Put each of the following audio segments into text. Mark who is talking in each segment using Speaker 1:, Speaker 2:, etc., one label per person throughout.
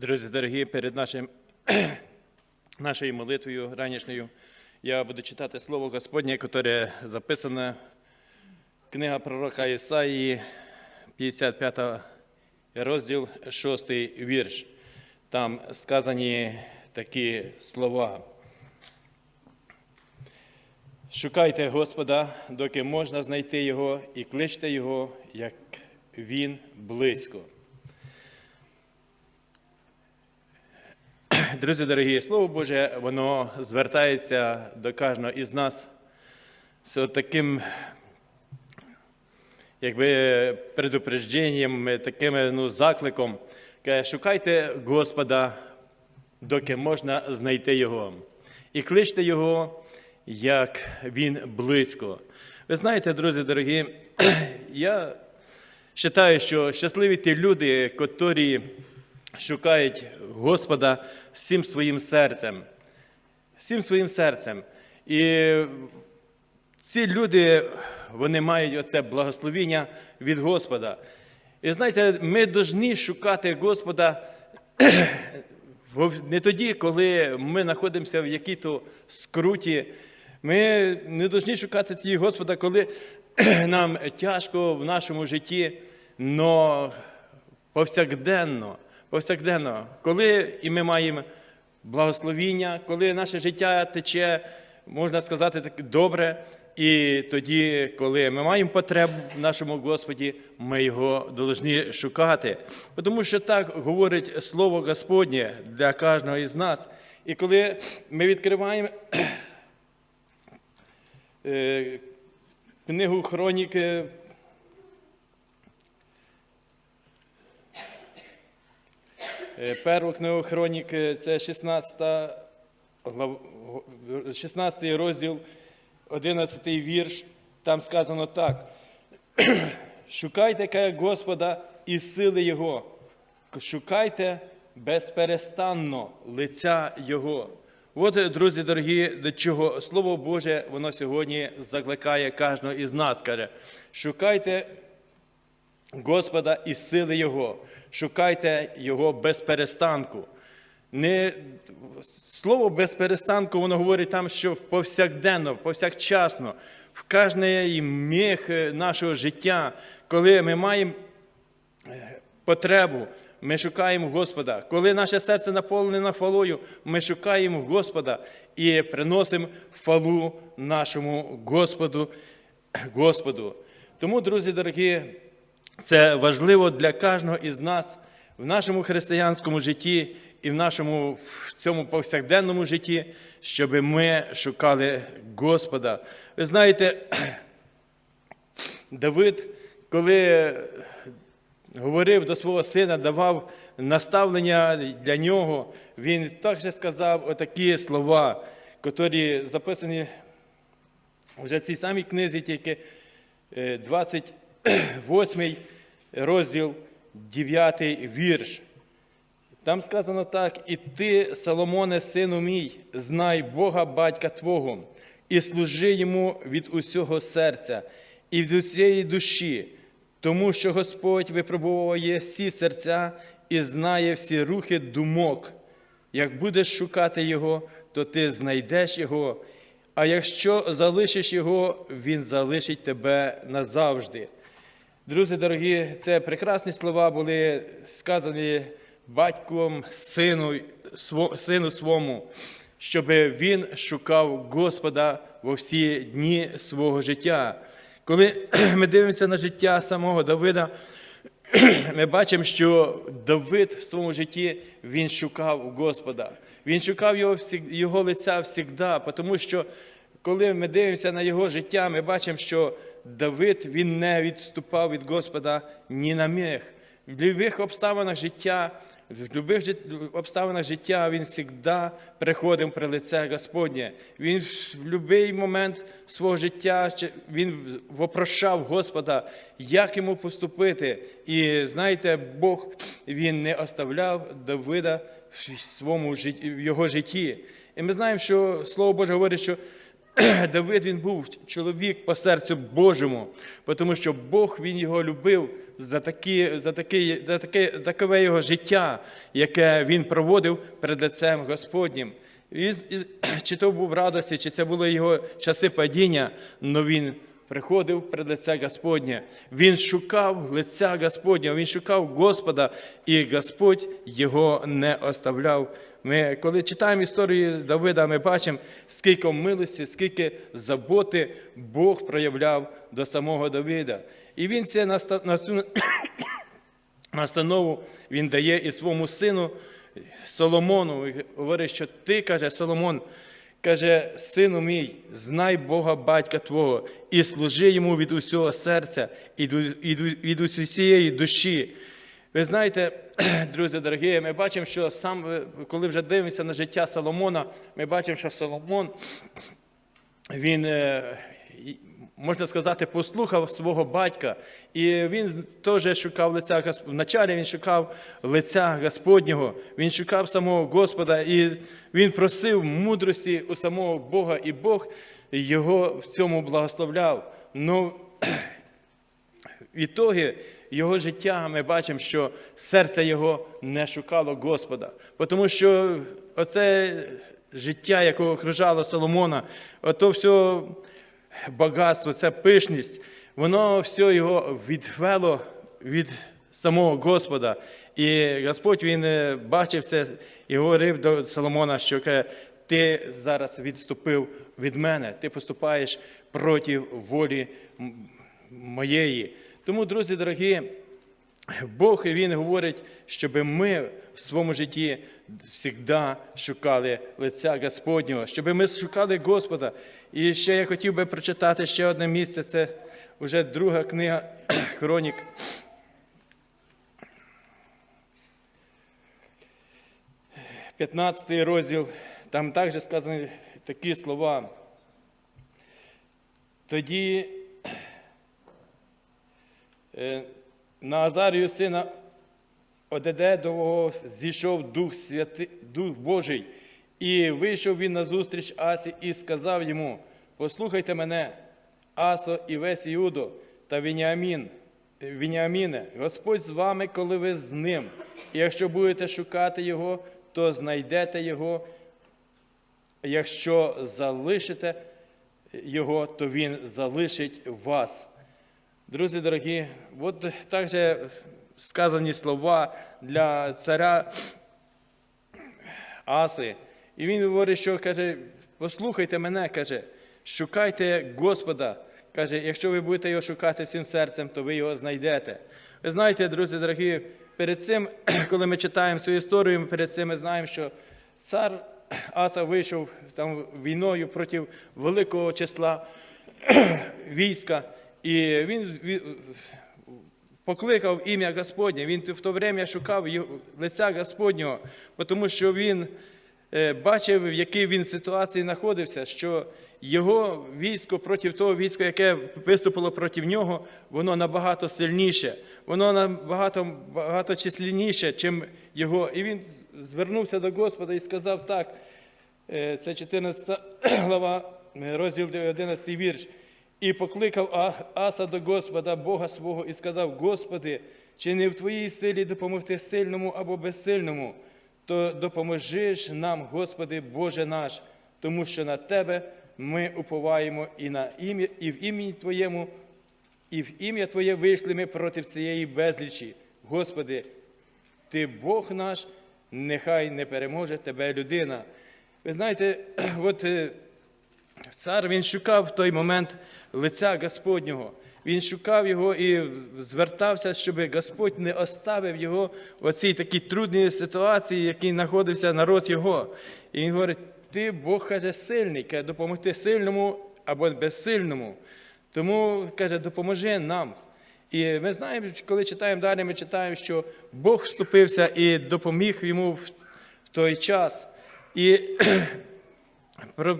Speaker 1: Друзі, дорогі, перед нашим, нашою молитвою ранішньою я буду читати слово Господнє, яке записане книга пророка Ісаїї, 55 розділ, 6 вірш. Там сказані такі слова. Шукайте Господа, доки можна знайти Його, і кличте Його, як Він близько. Друзі дорогі, Слово Боже, воно звертається до кожного із нас з таким, якби предупрежденням, таким ну, закликом. Шукайте Господа, доки можна знайти Його. І кличте Його, як Він близько. Ви знаєте, друзі дорогі, я вважаю, що щасливі ті люди, котрі шукають Господа всім своїм серцем. Всім своїм серцем. І ці люди, вони мають оце благословіння від Господа. І знаєте, ми повинні шукати Господа не тоді, коли ми знаходимося в якій-то скруті. Ми не повинні шукати ті Господа, коли нам тяжко в нашому житті, але повсякденно повсякденно, коли і ми маємо благословіння, коли наше життя тече, можна сказати, так добре, і тоді, коли ми маємо потребу в нашому Господі, ми його повинні шукати. Тому що так говорить Слово Господнє для кожного із нас. І коли ми відкриваємо е, книгу Хроніки, Е, Першу книгу Хроніки, це 16, 16 розділ, 11 вірш. Там сказано так. Шукайте Господа і сили Його. Шукайте безперестанно лиця Його. От, друзі дорогі, до чого Слово Боже, воно сьогодні закликає кожного із нас. Каже, шукайте Господа і сили Його шукайте Його без перестанку. Не, Слово без перестанку, воно говорить там, що повсякденно, повсякчасно, в кожний міг нашого життя, коли ми маємо потребу, ми шукаємо Господа. Коли наше серце наповнене хвалою, ми шукаємо Господа і приносимо хвалу нашому Господу. Господу. Тому, друзі дорогі, це важливо для кожного із нас в нашому християнському житті і в нашому в цьому повсякденному житті, щоб ми шукали Господа. Ви знаєте, Давид, коли говорив до свого сина, давав наставлення для нього, він також сказав отакі слова, які записані вже в цій самій книзі, тільки 28 розділ 9 вірш. Там сказано так: і ти, Соломоне, сину мій, знай Бога батька Твого, і служи йому від усього серця і від усієї душі, тому що Господь випробовує всі серця і знає всі рухи думок. Як будеш шукати Його, то ти знайдеш Його, а якщо залишиш Його, Він залишить тебе назавжди. Друзі дорогі, це прекрасні слова були сказані батьком сину, сину свому, щоб він шукав Господа во всі дні свого життя. Коли ми дивимося на життя самого Давида, ми бачимо, що Давид в своєму житті він шукав Господа. Він шукав його його лиця завжди, тому що коли ми дивимося на його життя, ми бачимо, що Давид він не відступав від Господа ні на міг. В будь-яких обставинах життя, в будь-яких обставинах життя він завжди приходив при лице Господнє. Він в будь-який момент свого життя він вопрошав Господа, як йому поступити. І знаєте, Бог він не оставляв Давида в своєму в його житті. І ми знаємо, що Слово Боже говорить, що Давид він був чоловік по серцю Божому, тому що Бог він його любив за, такі, за, такі, за таке, таке його життя, яке він проводив перед лицем Господнім. І, і, чи то був радості, чи це були його часи падіння, але він приходив перед лице Господнє. Він шукав лиця Господнього, він шукав Господа, і Господь його не оставляв. Ми, коли читаємо історію Давида, ми бачимо, скільки милості, скільки заботи Бог проявляв до самого Давида. І він це настанову він дає і своєму сину Соломону. І Говорить, що ти, каже Соломон, каже, сину мій, знай Бога батька Твого, і служи йому від усього серця і від усієї душі. Ви знаєте, друзі дорогі, ми бачимо, що сам, е, коли вже дивимося на життя Соломона, ми бачимо, що Соломон він, е, можна сказати, послухав свого батька, і він теж шукав лиця Гос- Вначалі він шукав лиця Господнього, він шукав самого Господа, і він просив мудрості у самого Бога, і Бог його в цьому благословляв. Ну, в ітогі його життя ми бачимо, що серце його не шукало Господа. Тому що оце життя, яке окружало Соломона, ото все багатство, ця пишність, воно все його відвело від самого Господа. І Господь він е, бачив це і говорив до Соломона, що ти зараз відступив від мене, ти поступаєш проти волі моєї. Тому, друзі дорогі, Бог Він говорить, щоб ми в своєму житті завжди шукали лиця Господнього, щоб ми шукали Господа. І ще я хотів би прочитати ще одне місце, це вже друга книга Хронік. П'ятнадцятий розділ, там також сказані такі слова. Тоді на Азарію сина Одедедового зійшов Дух Святий, Дух Божий, і вийшов він на зустріч Асі і сказав йому: Послухайте мене, Асо і весь Іудо та Вініамін, Вініаміне, Господь з вами, коли ви з ним. І якщо будете шукати його, то знайдете його. Якщо залишите його, то він залишить вас. Друзі дорогі, от також сказані слова для царя Аси. І він говорить, що каже, послухайте мене, каже, шукайте Господа. Каже, якщо ви будете його шукати всім серцем, то ви його знайдете. Ви знаєте, друзі дорогі, перед цим, коли ми читаємо цю історію, ми перед цим ми знаємо, що цар Аса вийшов там війною проти великого числа війська, і він покликав ім'я Господнє. Він в то время шукав лиця Господнього, тому що він е, бачив, в якій він ситуації знаходився, що його військо проти того війська, яке виступило проти нього, воно набагато сильніше, воно набагато багато численніше, чим його. І він звернувся до Господа і сказав так. Е, Це 14 глава, е, розділ 11 вірш. І покликав Аса до Господа, Бога свого, і сказав: Господи, чи не в Твоїй силі допомогти сильному або безсильному, то допоможи ж нам, Господи, Боже наш, тому що на Тебе ми уповаємо і на ім'я, і в ім'ї Твоєму, і в ім'я Твоє вийшли ми проти цієї безлічі. Господи, ти Бог наш, нехай не переможе тебе людина. Ви знаєте, от е, цар він шукав в той момент лиця Господнього. Він шукав його і звертався, щоб Господь не оставив його в оцій такій трудній ситуації, в якій знаходився народ його. І він говорить: ти Бог каже сильний, каже, допомогти сильному або безсильному. Тому каже, допоможи нам. І ми знаємо, коли читаємо далі, ми читаємо, що Бог вступився і допоміг йому в той час. І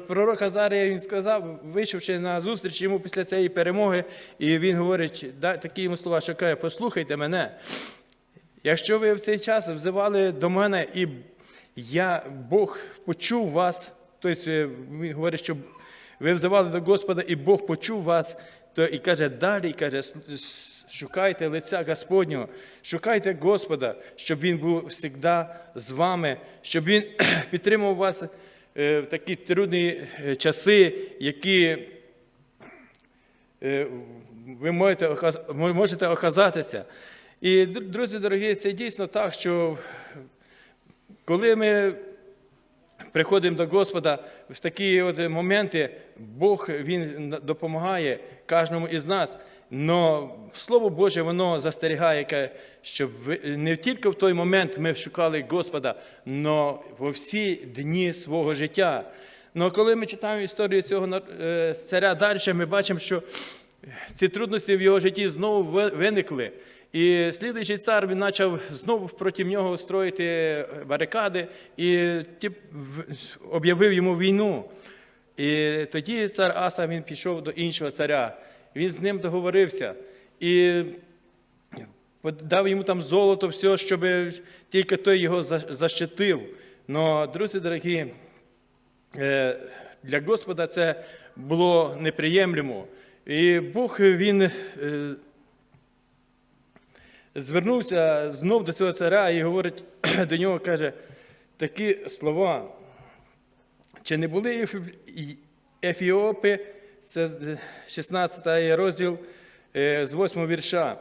Speaker 1: Пророк Азарія він сказав, вийшовши на зустріч йому після цієї перемоги, і він говорить такі йому слова, що каже, послухайте мене. Якщо ви в цей час взивали до мене, і я, Бог почув вас, тобто е, він говорить, що ви взивали до Господа, і Бог почув вас, то і каже далі, каже, «С- с- шукайте лиця Господнього, шукайте Господа, щоб Він був завжди з вами, щоб Він підтримував вас в такі трудні е, часи, які е, ви можете, можете оказатися. І, друзі дорогі, це дійсно так, що коли ми приходимо до Господа в такі от моменти, Бог Він допомагає кожному із нас. Но Слово Боже, воно застерігає, щоб не тільки в той момент ми шукали Господа, але во всі дні свого життя. Но коли ми читаємо історію цього е, царя далі, ми бачимо, що ці трудності в його житті знову виникли. І слідуючий цар він почав знову проти нього строїти барикади і в- об'явив йому війну. І тоді цар Аса він пішов до іншого царя. Він з ним договорився і дав йому там золото, все, щоб тільки той його защитив. Но, друзі дорогі, Е, для Господа це було неприємлемо. І Бог він е, звернувся знов до цього царя і говорить до нього, каже, такі слова. Чи не були ефіопи, це 16 розділ е, з 8 вірша.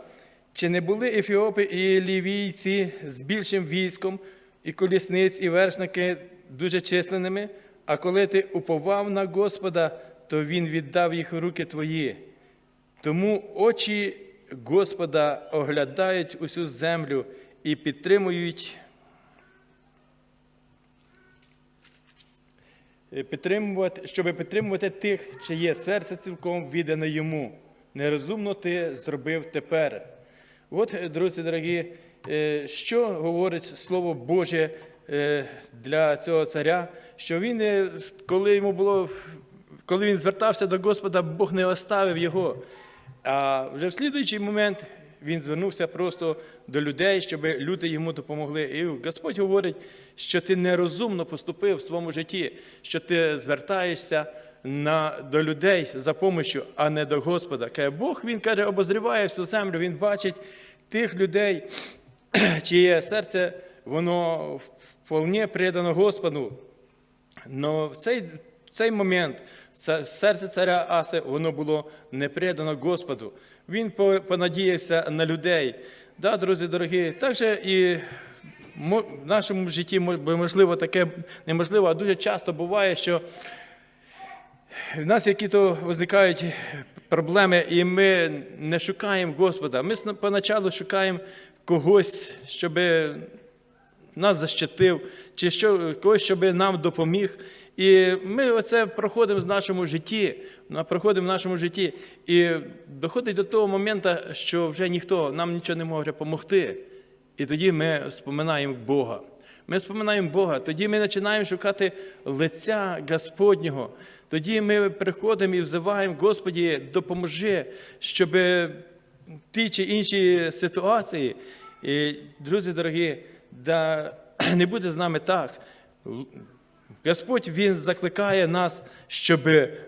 Speaker 1: Чи не були ефіопи і лівійці з більшим військом, і колісниць, і вершники дуже численними? А коли ти уповав на Господа, то Він віддав їх у руки твої. Тому очі Господа оглядають усю землю і підтримують е, щоб підтримувати тих, чиє серце цілком віддане йому. Нерозумно ти зробив тепер. От, друзі дорогі, е, що говорить Слово Боже е, для цього царя, що він, коли йому було, коли він звертався до Господа, Бог не оставив його. А вже в слідуючий момент він звернувся просто до людей, щоб люди йому допомогли. І Господь говорить, що ти нерозумно поступив в своєму житті, що ти звертаєшся на, до людей за помощю, а не до Господа. Каже, Бог він каже, обозріває всю землю, він бачить тих людей, чиє серце воно вполне предано Господу. Но в цей, в цей момент серце царя Аси воно було не предано Господу. Він понадіявся на людей. Да, друзі дорогі, також і в нашому житті можливо таке неможливо, а дуже часто буває, що в нас які-то виникають проблеми, і ми не шукаємо Господа. Ми поначалу шукаємо когось, щоб нас защитив, чи що, когось, щоб нам допоміг. І ми оце проходимо в нашому житті, проходимо в нашому житті, і доходить до того моменту, що вже ніхто нам нічого не може допомогти. І тоді ми споминаємо Бога. Ми споминаємо Бога, тоді ми починаємо шукати лиця Господнього. Тоді ми приходимо і взиваємо, Господі, допоможи, щоб ті чи інші ситуації, і, друзі дорогі, да не буде з нами так. Господь Він закликає нас, щоб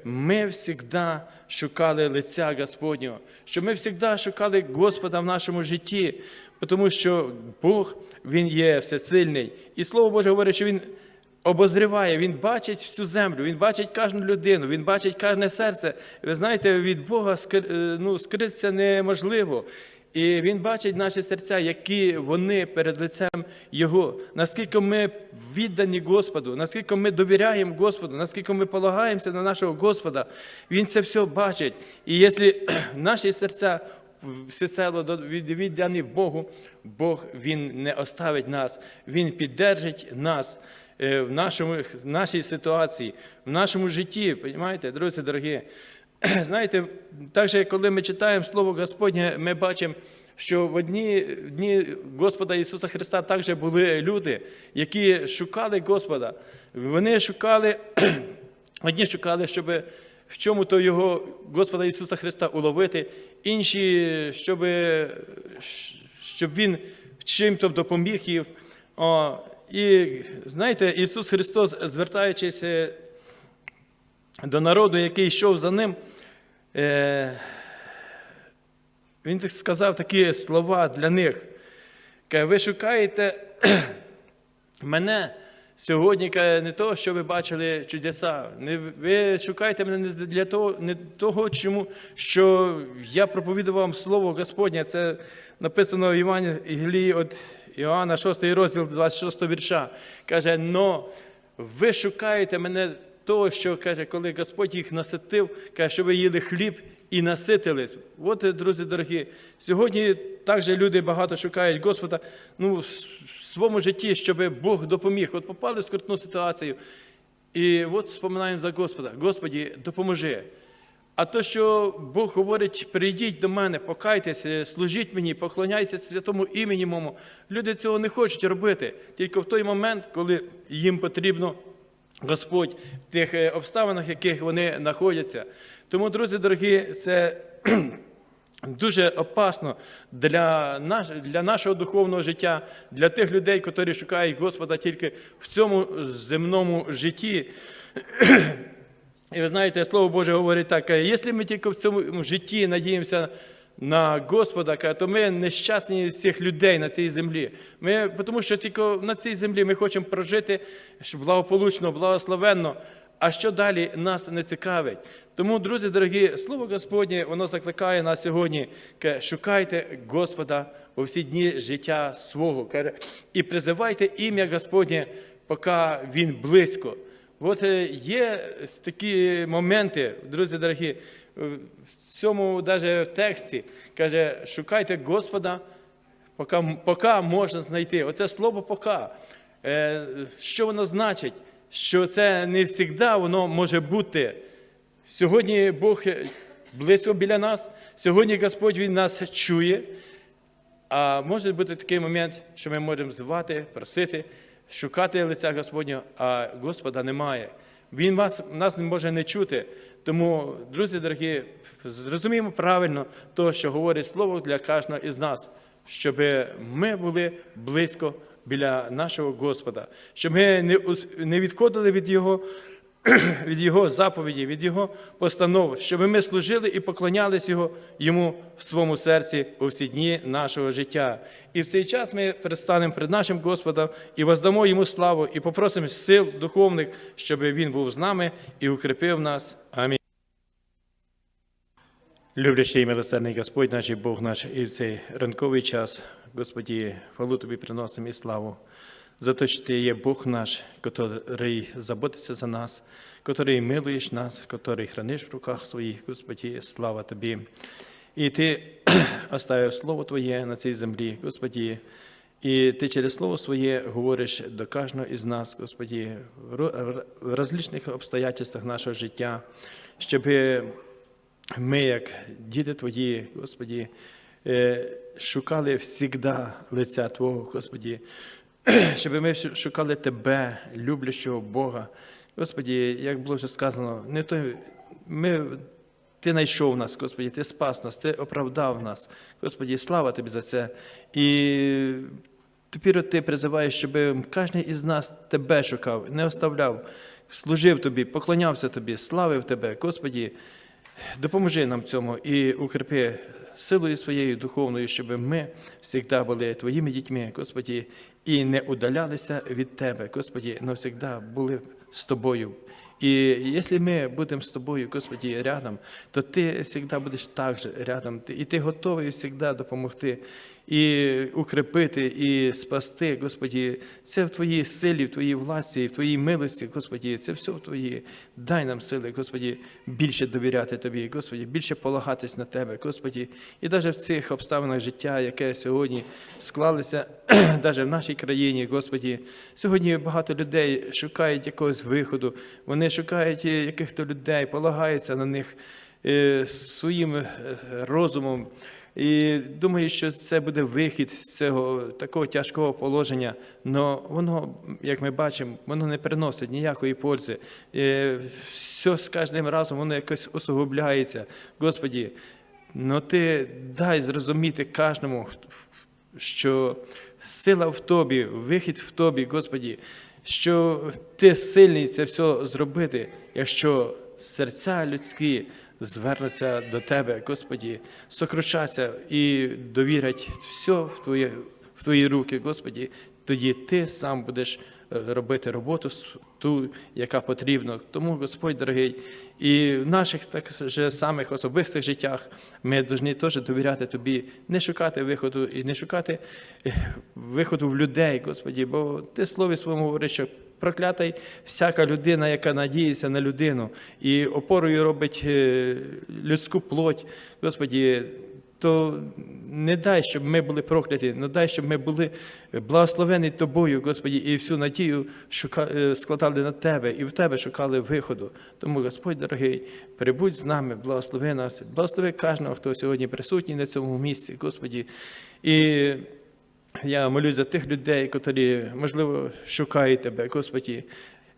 Speaker 1: ми завжди шукали лиця Господнього, щоб ми завжди шукали Господа в нашому житті, тому що Бог Він є всесильний. І Слово Боже говорить, що Він обозріває, Він бачить всю землю, Він бачить кожну людину, Він бачить кожне серце. Ви знаєте, від Бога е, ну, скритися неможливо. І Він бачить наші серця, які вони перед лицем Його, наскільки ми віддані Господу, наскільки ми довіряємо Господу, наскільки ми полагаємося на нашого Господа, Він це все бачить. І якщо наші серця всецело до- віддані Богу, Бог Він не оставить нас, Він піддержить нас е, в нашому, в нашій ситуації, в нашому житті. Понимаєте, друзі дорогі? Знаєте, так же, коли ми читаємо Слово Господнє, ми бачимо, що в одні дні Господа Ісуса Христа також були люди, які шукали Господа. Вони шукали, одні шукали, щоб в чому-то його Господа Ісуса Христа уловити, інші, щоб, щоб Він чим-то допоміг їм. І знаєте, Ісус Христос, звертаючись е, до народу, який йшов за ним, е, він сказав такі слова для них. Ви шукаєте мене сьогодні не того, що ви бачили чудеса. Ви шукаєте мене не для того, не того, чому, що я проповідував вам Слово Господнє. Це написано в Євангелії від Іоанна, 6 розділ, 26 вірша. Каже, но ви шукаєте мене того, що каже, коли Господь їх наситив, каже, що ви їли хліб і наситились. От, друзі дорогі, сьогодні також люди багато шукають Господа ну, в своєму житті, щоб Бог допоміг. От попали в скрутну ситуацію. І от споминаємо за Господа. Господі, допоможи. А то, що Бог говорить, прийдіть до мене, покайтеся, служіть мені, поклоняйся святому імені моєму. Люди цього не хочуть робити. Тільки в той момент, коли їм потрібно Господь в тих е, обставинах, в яких вони знаходяться. Тому, друзі дорогі, це дуже опасно для, наш, для нашого духовного життя, для тих людей, які шукають Господа тільки в цьому земному житті. І ви знаєте, Слово Боже говорить так, якщо ми тільки в цьому житті надіємося на Господа, то ми нещасні всіх людей на цій землі. Ми, тому що тільки на цій землі ми хочемо прожити благополучно, благословенно, а що далі нас не цікавить. Тому, друзі дорогі, Слово Господнє, воно закликає нас сьогодні, шукайте Господа у всі дні життя свого і призивайте ім'я Господнє, поки Він близько. От е, є такі моменти, друзі дорогі, в цьому навіть в тексті каже, шукайте Господа, поки, поки можна знайти. Оце слово поки. Е, Що воно значить? Що це не завжди воно може бути. Сьогодні Бог близько біля нас, сьогодні Господь Він нас чує. А може бути такий момент, що ми можемо звати, просити, шукати лиця Господнього, а Господа немає. Він вас, нас може не чути. Тому, друзі дорогі, зрозуміємо правильно те, що говорить Слово для кожного із нас, щоб ми були близько біля нашого Господа, щоб ми не відходили від Його від Його заповіді, від Його постанов, щоб ми служили і поклонялись Його, Йому в своєму серці у всі дні нашого життя. І в цей час ми предстанемо перед нашим Господом і воздамо Йому славу, і попросимо сил духовних, щоб Він був з нами і укріпив нас. Амінь. Люблячий і милосердний Господь, наш і Бог наш, і в цей ранковий час, Господі, хвалу Тобі приносимо і славу за те, що Ти є Бог наш, який заботиться за нас, який милуєш нас, який храниш в руках своїх, Господі, слава Тобі. І Ти оставив Слово Твоє на цій землі, Господі, і Ти через Слово Своє говориш до кожного із нас, Господі, в ро- в обстоятельствах нашого життя, щоб ми, як діти Твої, Господі, е, шукали всігда лиця Твого, Господі, щоб ми шукали Тебе, люблячого Бога. Господі, як було вже сказано, не той, ми, Ти знайшов нас, Господі, Ти спас нас, Ти оправдав нас. Господі, слава Тобі за це. І тепер Ти призиваєш, щоб кожен із нас Тебе шукав, не оставляв, служив Тобі, поклонявся Тобі, славив Тебе. Господі, Допоможи нам цьому і укріпи силою своєю духовною, щоб ми завжди були Твоїми дітьми, Господі, і не удалялися від Тебе, Господі, навсегда були з Тобою. І якщо ми будемо з тобою, Господі, рядом, то ти завжди будеш так же рядом. І ти готовий завжди допомогти, і укріпити, і спасти, Господі. Це в Твоїй силі, в Твоїй власті, в Твоїй милості, Господі, це все в Твої. Дай нам сили, Господі, більше довіряти Тобі, Господі, більше полагатись на Тебе, Господі. І навіть в цих обставинах життя, яке сьогодні склалося, навіть в нашій країні, Господі, сьогодні багато людей шукають якогось виходу, вони шукають яких-то людей, полагаються на них е, своїм е, розумом. І думаю, що це буде вихід з цього такого тяжкого положення. але воно, як ми бачимо, воно не приносить ніякої пользи. Е, Все з кожним разом воно якось усугубляється. Господі, ну ти дай зрозуміти кожному, що сила в тобі, вихід в тобі, Господі, що ти сильний це все зробити, якщо серця людські звернуться до Тебе, Господі, сокрушаться і довірять все в Твої, в твої руки, Господі. Тоді Ти сам будеш е, робити роботу ту, яка потрібна. Тому, Господь дорогий, і в наших так же самих особистих життях ми повинні теж довіряти Тобі, не шукати виходу і не шукати е, виходу в людей, Господі, бо Ти слові своєму говориш, що проклятий всяка людина, яка надіється на людину і опорою робить е, людську плоть, Господі, то не дай, щоб ми були прокляті, не дай, щоб ми були благословені Тобою, Господі, і всю надію шука... е, складали на Тебе, і в Тебе шукали виходу. Тому, Господь дорогий, перебудь з нами, благослови нас, благослови кожного, хто сьогодні присутній на цьому місці, Господі. І я молюсь за тих людей, які, можливо, шукають Тебе, Господі,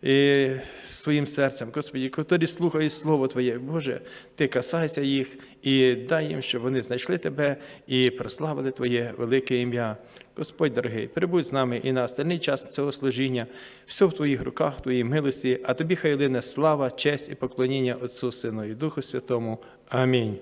Speaker 1: і своїм серцем, Господі, які слухають Слово Твоє, Боже, Ти касайся їх і дай їм, щоб вони знайшли Тебе і прославили Твоє велике ім'я. Господь дорогий, прибудь з нами і на остальний час цього служіння, все в Твоїх руках, в Твоїй милості, а Тобі хай лине слава, честь і поклоніння Отцу, Сину і Духу Святому. Амінь.